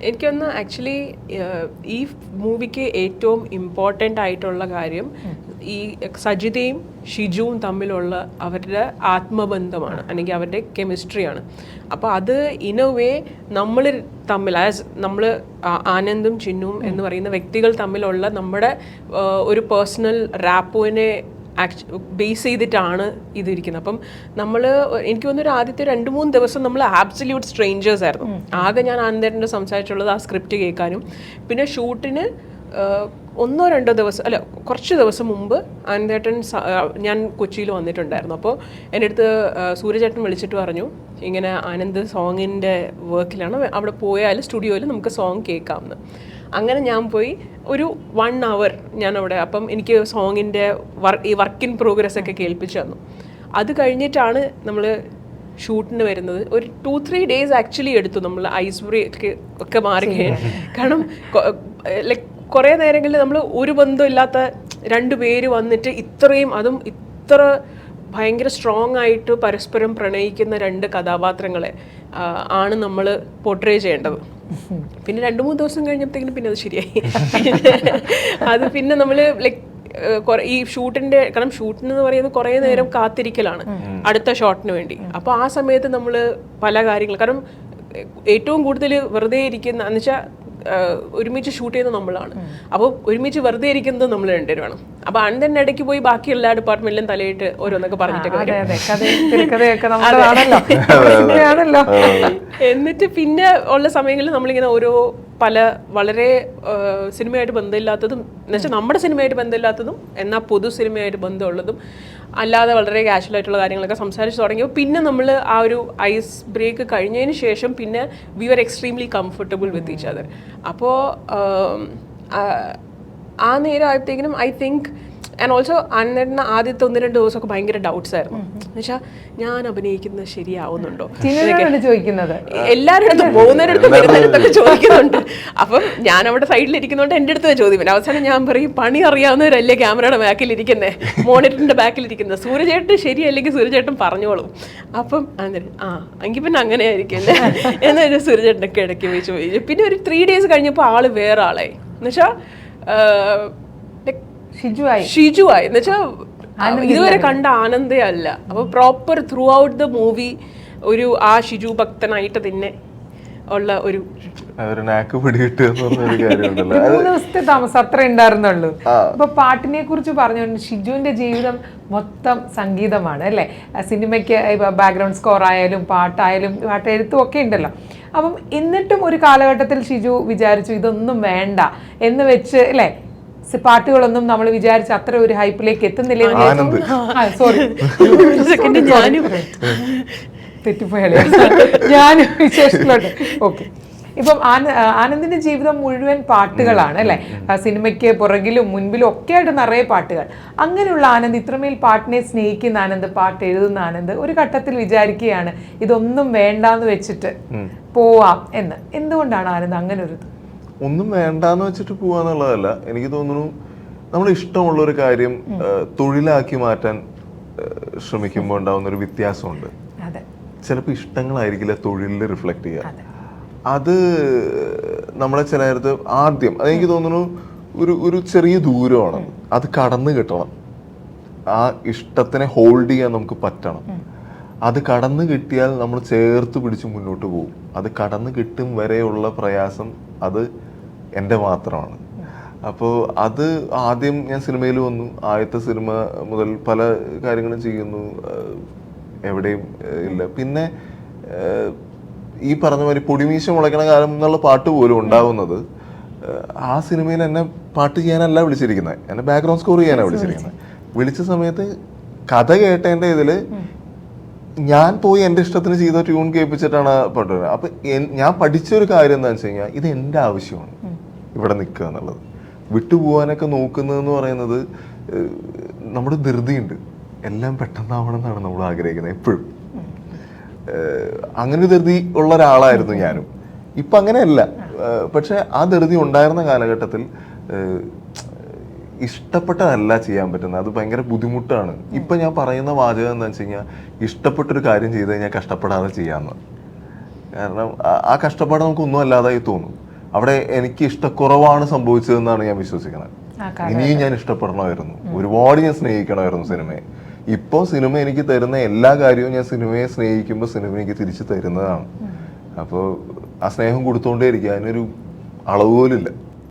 എനിക്കൊന്ന് ആക്ച്വലി ഈ മൂവിക്ക് ഏറ്റവും ഇമ്പോർട്ടന്റ് ആയിട്ടുള്ള കാര്യം ഈ സജിതയും ഷിജുവും തമ്മിലുള്ള അവരുടെ ആത്മബന്ധമാണ് അല്ലെങ്കിൽ അവരുടെ കെമിസ്ട്രിയാണ് അപ്പോൾ അത് ഇൻ എ വേ നമ്മൾ തമ്മിൽ ആസ് നമ്മൾ ആനന്ദും ചിന്നും എന്ന് പറയുന്ന വ്യക്തികൾ തമ്മിലുള്ള നമ്മുടെ ഒരു പേഴ്സണൽ റാപ്പോനെ ബേസ് ചെയ്തിട്ടാണ് ഇതിരിക്കുന്നത്. അപ്പം നമ്മൾ എനിക്ക് തോന്നുന്നൊരു ആദ്യത്തെ രണ്ട് മൂന്ന് ദിവസം നമ്മൾ ആബ്സല്യൂട്ട് സ്ട്രേഞ്ചേഴ്സ് ആയിരുന്നു. ആകെ ഞാൻ ആനന്ദേട്ടന്റെ സംസാരിച്ചുള്ളത് ആ സ്ക്രിപ്റ്റ് കേൾക്കാനും. പിന്നെ ഷൂട്ടിന് ഒന്നോ രണ്ടോ ദിവസം അല്ല കുറച്ച് ദിവസം മുമ്പ് ആനന്ദേട്ടൻ ഞാൻ കൊച്ചിയിൽ വന്നിട്ടുണ്ടായിരുന്നു. അപ്പോൾ എന്റെ അടുത്ത് സൂര്യചേട്ടൻ വിളിച്ചിട്ട് പറഞ്ഞു ഇങ്ങനെ ആനന്ദ് സോങ്ങിന്റെ വർക്കിലാണ് അവിടെ പോയാൽ സ്റ്റുഡിയോയിൽ നമുക്ക് സോങ് കേൾക്കാമെന്ന് അങ്ങനെ ഞാൻ പോയി ഒരു വൺ അവർ ഞാൻ അവിടെ അപ്പം എനിക്ക് സോങ്ങിന്റെ വർക്ക് ഈ വർക്ക് ഇൻ പ്രോഗ്രസ് ഒക്കെ കേൾപ്പിച്ചു തന്നു. അത് കഴിഞ്ഞിട്ടാണ് നമ്മൾ ഷൂട്ടിന് വരുന്നത്. ഒരു ടു ത്രീ ഡേയ്സ് ആക്ച്വലി എടുത്തു നമ്മൾ ഐസ് ബ്രേക്ക് ഒക്കെ മാറി. കാരണം ലൈക്ക് കുറേ നേരങ്ങളിൽ നമ്മൾ ഒരു ബന്ധമില്ലാത്ത രണ്ട് പേര് വന്നിട്ട് ഇത്രയും അതും ഇത്ര ഭയങ്കര സ്ട്രോങ് ആയിട്ട് പരസ്പരം പ്രണയിക്കുന്ന രണ്ട് കഥാപാത്രങ്ങളെ ആണ് നമ്മൾ പോർട്രേ ചെയ്യേണ്ടത്. പിന്നെ രണ്ട് മൂന്ന് ദിവസം കഴിഞ്ഞപ്പോഴത്തേക്കിനും പിന്നെ അത് ശരിയായി. അത് പിന്നെ നമ്മൾ ലൈക്ക് ഈ ഷൂട്ടിന്റെ കാരണം ഷൂട്ടിന് എന്ന് പറയുന്നത് കുറേ നേരം കാത്തിരിക്കലാണ് അടുത്ത ഷോട്ടിന് വേണ്ടി. അപ്പോൾ ആ സമയത്ത് നമ്മൾ പല കാര്യങ്ങൾ കാരണം ഏറ്റവും കൂടുതൽ വെറുതെ ഇരിക്കുന്ന എന്ന് വെച്ചാൽ ഒരുമിച്ച് ഷൂട്ട് ചെയ്യുന്നത് നമ്മളാണ്. അപ്പോൾ ഒരുമിച്ച് വെറുതെ ഇരിക്കുന്നത് നമ്മൾ രണ്ടുപേരുമാണ് അപ്പോൾ അണ്ണന്റെ ഇടയ്ക്ക് പോയി ബാക്കി എല്ലാ ഡിപ്പാർട്ട്മെന്റിലും തലയിട്ട് ഓരോന്നൊക്കെ പറഞ്ഞിട്ടൊക്കെ എന്നിട്ട് പിന്നെ ഉള്ള സമയങ്ങളിൽ നമ്മളിങ്ങനെ ഓരോ പല വളരെ സിനിമയായിട്ട് ബന്ധമില്ലാത്തതും എന്നുവെച്ചാൽ നമ്മുടെ സിനിമയായിട്ട് ബന്ധമില്ലാത്തതും എന്നാൽ പൊതു സിനിമയായിട്ട് ബന്ധമുള്ളതും അല്ലാതെ വളരെ കാഷ്വൽ ആയിട്ടുള്ള കാര്യങ്ങളൊക്കെ സംസാരിച്ച് തുടങ്ങിയപ്പോൾ പിന്നെ നമ്മൾ ആ ഒരു ഐസ് ബ്രേക്ക് കഴിഞ്ഞതിന് ശേഷം പിന്നെ we are extremely comfortable with each other അപ്പോൾ ആ നേരം ആയപ്പോഴത്തേക്കിനും ഐ തിങ്ക് ആൻഡ് ഓൾസോ അന്നേരത്തിന് ആദ്യത്തെ ഒന്ന് രണ്ട് ദിവസമൊക്കെ ഭയങ്കര ഡൗട്ട്സ് ആയിരുന്നു. എന്നുവെച്ചാൽ ഞാൻ അഭിനയിക്കുന്നത് ശരിയാവുന്നുണ്ടോ? ചോദിക്കുന്നത്. എല്ലാവരുടെ അടുത്തും പോകുന്നവരടുത്തും വരുന്നവരടുത്തൊക്കെ ചോദിക്കുന്നുണ്ട്. അപ്പം ഞാൻ അവിടെ സൈഡിൽ ഇരിക്കുന്നതുകൊണ്ട് എന്റെ അടുത്ത് ചോദ്യം അവസാനം ഞാൻ പറയും പണി അറിയാവുന്നവരല്ലേ ക്യാമറയുടെ ബാക്കിൽ ഇരിക്കുന്നത് മോണിറ്ററിന്റെ ബാക്കിൽ ഇരിക്കുന്നത് സൂര്യചേട്ടൻ ശരിയല്ലെങ്കിൽ സൂര്യചേട്ടൻ പറഞ്ഞോളും. അപ്പം അന്നേരം ആ എങ്കിൽ പിന്നെ അങ്ങനെ ആയിരിക്കും അല്ലേ? എന്നൊരു സൂര്യചേട്ടനൊക്കെ ഇടയ്ക്ക് പോയി ചോദിച്ചു. പിന്നെ ഒരു ത്രീ ഡേയ്സ് കഴിഞ്ഞപ്പോൾ ആൾ വേറെ ആളായി. എന്നുവെച്ചാൽ ഷിജുവായി. ഷിജുവായി. എന്നുവെച്ചാൽ ഇതുവരെ കണ്ട ആനന്ദേ അല്ല അപ്പൊ proper throughout the movie ഒരു ആ ഷിജു ഭക്തനായിട്ട് തന്നെ ഉള്ള ഒരു ഒരു നാക്ക് എന്ന് ദിവസത്തെ താമസം അത്ര ഉണ്ടായിരുന്നുള്ളൂ. അപ്പൊ പാട്ടിനെ കുറിച്ച് പറഞ്ഞു ഷിജുവിന്റെ ജീവിതം മൊത്തം സംഗീതമാണ് അല്ലെ? സിനിമയ്ക്ക് ബാക്ക്ഗ്രൗണ്ട് സ്കോർ ആയാലും പാട്ടായാലും പാട്ട് എഴുത്തും ഒക്കെ ഉണ്ടല്ലോ. അപ്പം എന്നിട്ടും ഒരു കാലഘട്ടത്തിൽ ഷിജു വിചാരിച്ചു ഇതൊന്നും വേണ്ട എന്ന് വെച്ച് അല്ലേ? പാട്ടുകളൊന്നും നമ്മൾ വിചാരിച്ച അത്ര ഒരു ഹൈപ്പിലേക്ക് എത്തുന്നില്ല സോറി തെറ്റിപ്പോയാലേ. ഞാൻ വിശേഷത്തിലോട്ട് ഓക്കെ ഇപ്പം ആന- ആനന്ദിന്റെ ജീവിതം മുഴുവൻ പാട്ടുകളാണ് അല്ലെ? സിനിമയ്ക്ക് പുറകിലും മുൻപിലും ഒക്കെ ആയിട്ട് നിറയെ പാട്ടുകൾ. അങ്ങനെയുള്ള ആനന്ദ് ഇത്രമേൽ പാട്ടിനെ സ്നേഹിക്കുന്ന ആനന്ദ് പാട്ട് എഴുതുന്ന ആനന്ദ് ഒരു ഘട്ടത്തിൽ വിചാരിക്കുകയാണ് ഇതൊന്നും വേണ്ടാന്ന് വെച്ചിട്ട് പോവാം എന്ന്. എന്തുകൊണ്ടാണ് ആനന്ദ് അങ്ങനെ ഒരു? ഒന്നും വേണ്ടാന്ന് വെച്ചിട്ട് പോവാന്നുള്ളതല്ല. എനിക്ക് തോന്നുന്നു നമ്മൾ ഇഷ്ടമുള്ള ഒരു കാര്യം തൊഴിലാക്കി മാറ്റാൻ ശ്രമിക്കുമ്പോൾ ഉണ്ടാവുന്ന ഒരു വ്യത്യാസമുണ്ട്. ചിലപ്പോൾ ഇഷ്ടങ്ങളായിരിക്കില്ല തൊഴിലിൽ റിഫ്ലക്ട് ചെയ്യുക അത്. നമ്മളെ ചില നേരത്ത് ആദ്യം അതെനിക്ക് തോന്നുന്നു ഒരു ഒരു ചെറിയ ദൂരമാണ്. അത് കടന്നു കിട്ടണം. ആ ഇഷ്ടത്തിനെ ഹോൾഡ് ചെയ്യാൻ നമുക്ക് പറ്റണം. അത് കടന്നു കിട്ടിയാൽ നമ്മൾ ചേർത്ത് പിടിച്ച് മുന്നോട്ട് പോകും അത് കടന്നു കിട്ടും വരെയുള്ള പ്രയാസം അത് എന്റെ മാത്രമാണ്. അപ്പോൾ അത് ആദ്യം ഞാൻ സിനിമയിൽ വന്നു. ആദ്യത്തെ സിനിമ മുതൽ പല കാര്യങ്ങളും ചെയ്യുന്നു. എവിടെയും ഇല്ല. പിന്നെ ഈ പറഞ്ഞ മാതിരി പൊടിമീശ മുളയ്ക്കണ കാലം എന്നുള്ള പാട്ട് പോലും ഉണ്ടാവുന്നത് ആ സിനിമയിൽ എന്നെ പാട്ട് ചെയ്യാനല്ല വിളിച്ചിരിക്കുന്നത്. എന്നെ ബാക്ക്ഗ്രൗണ്ട് സ്കോർ ചെയ്യാനാണ് വിളിച്ചിരിക്കുന്നത്. വിളിച്ച സമയത്ത് കഥ കേട്ടതിന്റെ ഇതിൽ ഞാൻ പോയി എന്റെ ഇഷ്ടത്തിന് ചെയ്ത ട്യൂൺ കേൾപ്പിച്ചിട്ടാണ് പാട്ട് വരുന്നത്. അപ്പൊ ഞാൻ പഠിച്ച ഒരു കാര്യം എന്താണെന്ന് വെച്ച് കഴിഞ്ഞാൽ ഇത് എന്റെ ആവശ്യമാണ്. ഇവിടെ നിൽക്കുക എന്നുള്ളത്. വിട്ടുപോകാനൊക്കെ നോക്കുന്നതെന്ന് പറയുന്നത് നമ്മുടെ ധൃതിയുണ്ട്. എല്ലാം പെട്ടെന്നാവണം എന്നാണ് നമ്മൾ ആഗ്രഹിക്കുന്നത് എപ്പോഴും. അങ്ങനെ ധൃതി ഉള്ള ഒരാളായിരുന്നു ഞാനും. ഇപ്പം അങ്ങനെയല്ല. പക്ഷെ ആ ധൃതി ഉണ്ടായിരുന്ന കാലഘട്ടത്തിൽ ഇഷ്ടപ്പെട്ടതല്ല ചെയ്യാൻ പറ്റുന്നത്. അത് ഭയങ്കര ബുദ്ധിമുട്ടാണ്. ഇപ്പം ഞാൻ പറയുന്ന വാചകം എന്താ വെച്ച് കഴിഞ്ഞാൽ ഇഷ്ടപ്പെട്ടൊരു കാര്യം ചെയ്ത് കഴിഞ്ഞാൽ കഷ്ടപ്പെടാതെ ചെയ്യാമെന്ന്. കാരണം ആ കഷ്ടപ്പാട് നമുക്കൊന്നും അല്ലാതായി തോന്നും. അവിടെ എനിക്ക് ഇഷ്ടക്കുറവാണ് സംഭവിച്ചതെന്നാണ് ഞാൻ വിശ്വസിക്കുന്നത്. ഇനിയും ഞാൻ ഇഷ്ടപ്പെടണമായിരുന്നു. ഒരുപാട് ഞാൻ സ്നേഹിക്കണമായിരുന്നു സിനിമയെ. ഇപ്പോൾ സിനിമ എനിക്ക് തരുന്ന എല്ലാ കാര്യവും ഞാൻ സിനിമയെ സ്നേഹിക്കുമ്പോൾ സിനിമ എനിക്ക് തിരിച്ചു തരുന്നതാണ്. അപ്പോൾ ആ സ്നേഹം കൊടുത്തോണ്ടേ ഇരിക്കുക അതിനൊരു അളവ് പോലില്ല